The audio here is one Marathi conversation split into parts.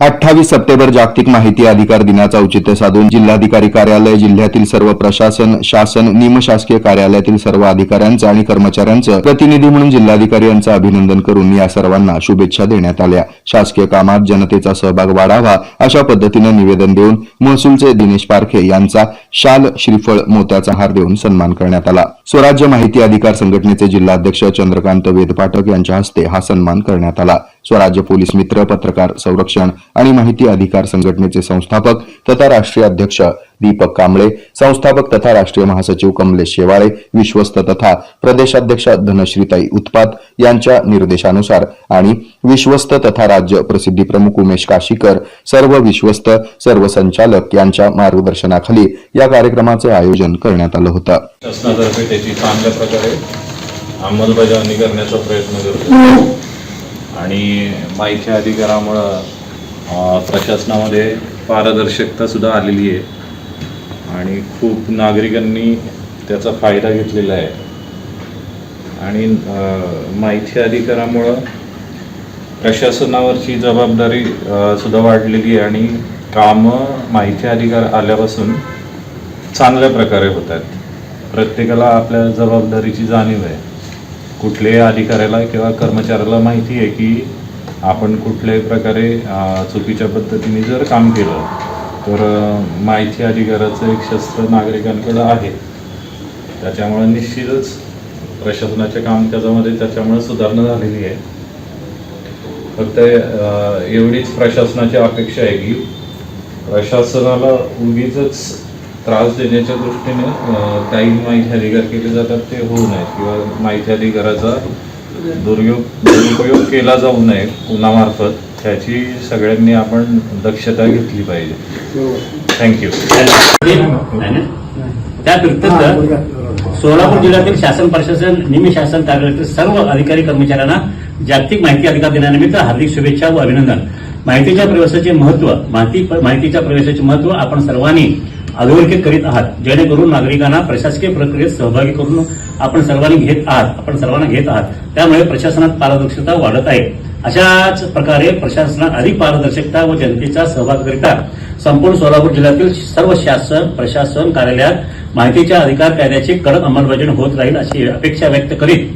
अठ्ठावीस सप्टेंबर जागतिक माहिती अधिकार दिनाचं औचित्य साधून जिल्हाधिकारी कार्यालय जिल्ह्यातील सर्व प्रशासन शासन निमशासकीय कार्यालयातील सर्व अधिकाऱ्यांचं आणि कर्मचाऱ्यांचं प्रतिनिधी म्हणून जिल्हाधिकारी यांचं अभिनंदन करून या सर्वांना शुभेच्छा देण्यात आल्या. शासकीय कामात जनतेचा सहभाग वाढावा अशा पद्धतीनं निवेदन देऊन महसूलचे दिनेश पारखे यांचा शाल श्रीफळ मोत्याचा हार देऊन सन्मान करण्यात आला. स्वराज्य माहिती अधिकार संघटनेचे जिल्हाध्यक्ष चंद्रकांत वेदपाठक यांच्या हस्ते हा सन्मान करण्यात आला. स्वराज्य पोलीस मित्र पत्रकार संरक्षण आणि माहिती अधिकार संघटनेचे संस्थापक तथा राष्ट्रीय अध्यक्ष दीपक कांबळे संस्थापक तथा राष्ट्रीय महासचिव कमलेश शेवाळे विश्वस्त तथा प्रदेशाध्यक्ष धनश्रीताई उत्पात यांच्या निर्देशानुसार आणि विश्वस्त तथा राज्य प्रसिद्धी प्रमुख उमेश काशीकर सर्व विश्वस्त सर्व संचालक यांच्या मार्गदर्शनाखाली या कार्यक्रमाचे आयोजन करण्यात आलं होतं. शासनातर्फे त्याची चांगल्या प्रकारे अंमलबजावणी करण्याचा प्रयत्न करतो आणि माहिती अधिकारामुळं प्रशासनामध्ये पारदर्शकता सुद्धा आलेली आहे. आणि खूप नागरिकांनी त्याचा फायदा घेतलेला आहे. आणि माहिती अधिकारामुळं प्रशासनावरची जबाबदारी सुद्धा वाढलेली आहे आणि कामं माहिती अधिकार आल्यापासून चांगल्या प्रकारे होत आहेत प्रत्येकाला आपल्या जबाबदारीची जाणीव आहे. कुठल्याही अधिकाऱ्याला किंवा कर्मचाऱ्याला माहिती आहे की आपण कुठल्याही प्रकारे चुकीच्या पद्धतीने जर काम केलं तर माहिती अधिकाराचं एक शस्त्र नागरिकांकडं आहे. त्याच्यामुळे निश्चितच प्रशासनाचे काम त्याच्यामध्ये त्याच्यामुळे सुधारणा झालेली आहे. फक्त एवढीच प्रशासनाची अपेक्षा आहे की प्रशासनाला उगीच त्रास देण्याच्या दृष्टीने काही माहिती अधिकार केले जातात ते होऊ नयेत. किंवा माहिती अधिकाराचा दुर्योग दुरुपयोग केला जाऊ नये कुणामार्फत त्याची सगळ्यांनी आपण दक्षता घेतली पाहिजे. थँक्यू त्या व्यतिरिक्त सोलापूर जिल्ह्यातील शासन प्रशासन निमी शासन कार्यालयातील सर्व अधिकारी कर्मचाऱ्यांना जागतिक माहिती अधिकार दिनानिमित्त हार्दिक शुभेच्छा व अभिनंदन. माहितीच्या प्रवेशाचे महत्त्व माहिती माहितीच्या प्रवेशाचे महत्त्व आपण सर्वांनी अधोरेखित करीत आहात. जेणेकरून नागरिकांना प्रशासकीय प्रक्रियेत सहभागी करून आपण सर्वांनी घेत आहात आपण सर्वांना घेत आहात. त्यामुळे प्रशासनात पारदर्शकता वाढत आहे. अशाच प्रकारे प्रशासनात अधिक पारदर्शकता व जनतेचा सहभाग करिता संपूर्ण सोलापूर जिल्ह्यातील सर्व शासन प्रशासन कार्यालयात माहितीच्या अधिकार कायद्याची कडक अंमलबजावणी होत राहील अशी अपेक्षा व्यक्त करीत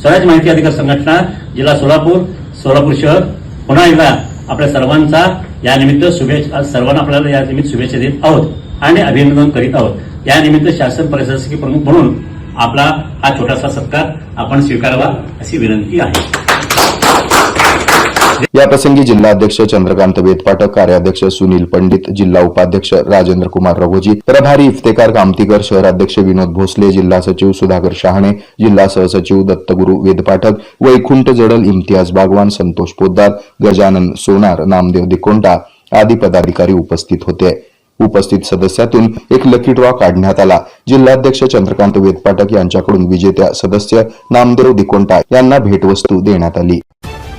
स्वराज माहिती अधिकार संघटना जिल्हा सोलापूर सोलापूर शहर पुन्हा एकदा आपल्या सर्वांचा या निमित्त शुभेच्छा सर्वांना आपल्याला या निमित्त शुभेच्छा देत आहोत आणि अभिनंदन करीत आहोत. या निमित्त शासन प्रशासकीय प्रमुख म्हणून आपला हा छोटासा सत्कार आपण स्वीकारावा अशी विनंती आहे. या प्रसंगी जिल्हाध्यक्ष चंद्रकांत वेदपाठक कार्याध्यक्ष सुनील पंडित जिल्हा उपाध्यक्ष राजेंद्र कुमार रघोजी प्रभारी इफ्तेकार कामतीकर शहराध्यक्ष विनोद भोसले जिल्हा सचिव सुधाकर शहाणे जिल्हा सहसचिव दत्तगुरू वेदपाठक वैकुंठ जडल इम्तियाज बागवान संतोष पोद्दार गजानन सोनार नामदेव दिकोंटा आदी पदाधिकारी उपस्थित होते. उपस्थित सदस्यातून एक लकीटवा काढण्यात आला. जिल्हाध्यक्ष चंद्रकांत वेदपाठक यांच्याकडून विजेत्या सदस्य नामदेव दिकोंटा यांना भेटवस्तू देण्यात आली.